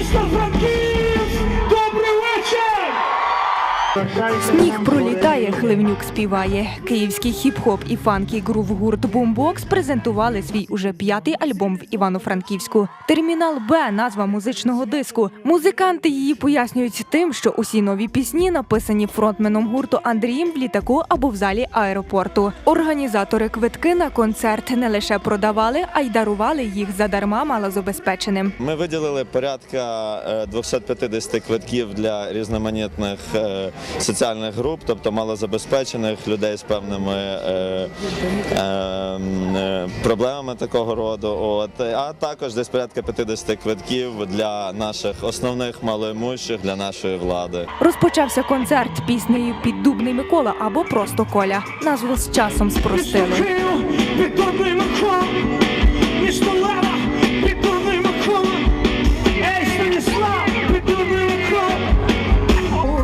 Estou franquia. Сніг пролітає, Хливнюк співає. Київський хіп-хоп і фанкі грув гурт Бумбокс презентували свій уже п'ятий альбом в Івано-Франківську. Термінал Б назва музичного диску. Музиканти її пояснюють тим, що усі нові пісні написані фронтменом гурту Андрієм в літаку або в залі аеропорту. Організатори квитки на концерт не лише продавали, а й дарували їх задарма малозабезпеченим. Ми виділили порядка е, 250 квитків для різноманітних е, соціальних груп, тобто малозабезпечених людей з певними е, е, е, проблемами такого роду. От а також десь порядка 50 квитків для наших основних малоімущих, для нашої влади. Розпочався концерт піснею Піддубний Микола або просто Коля. Назву з часом спростили.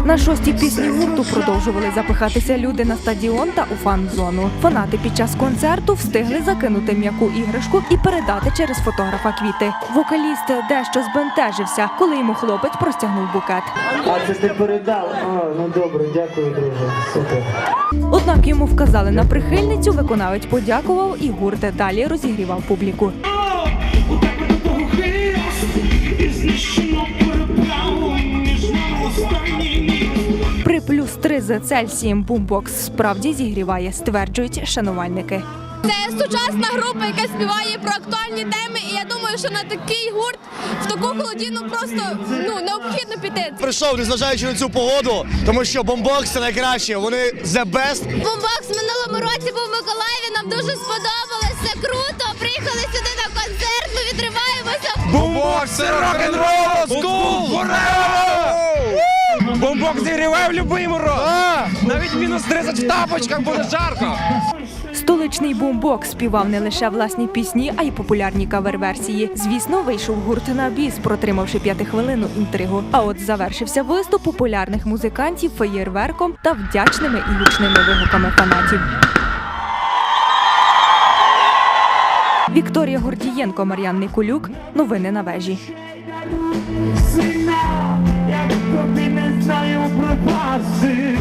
На шостій пісні гурту продовжували запихатися люди на стадіон та у фан-зону. Фанати під час концерту встигли закинути м'яку іграшку і передати через фотографа квіти. Вокаліст дещо збентежився, коли йому хлопець простягнув букет. А це ти передав? А, ну добре, дякую, друже. Супер. Однак йому вказали на прихильницю, виконавець подякував і гурт далі розігрівав публіку. Плюс 3 за Цельсієм бумбокс справді зігріває, стверджують шанувальники. Це сучасна група, яка співає про актуальні теми, і я думаю, що на такий гурт в таку холодіну просто ну необхідно піти. прийшов, незважаючи на цю погоду, тому що бомбокс це найкраще. Вони the best. Бумбокс в минулому році був в Миколаєві. Нам дуже сподобалось. Це круто. Приїхали сюди на концерт. Ми відриваємося. Бомбок це рок-н-рол! Зігріває в будь-який мороз! Навіть мінус 30 в тапочках буде жарко! Столичний бумбокс співав не лише власні пісні, а й популярні кавер-версії. Звісно, вийшов гурт на біс, протримавши п'ятихвилинну інтригу. А от завершився виступ популярних музикантів феєрверком та вдячними і гучними вигуками фанатів. Вікторія Гордієнко, Мар'ян Никулюк. Новини на вежі. Jak kobiety znają preparzy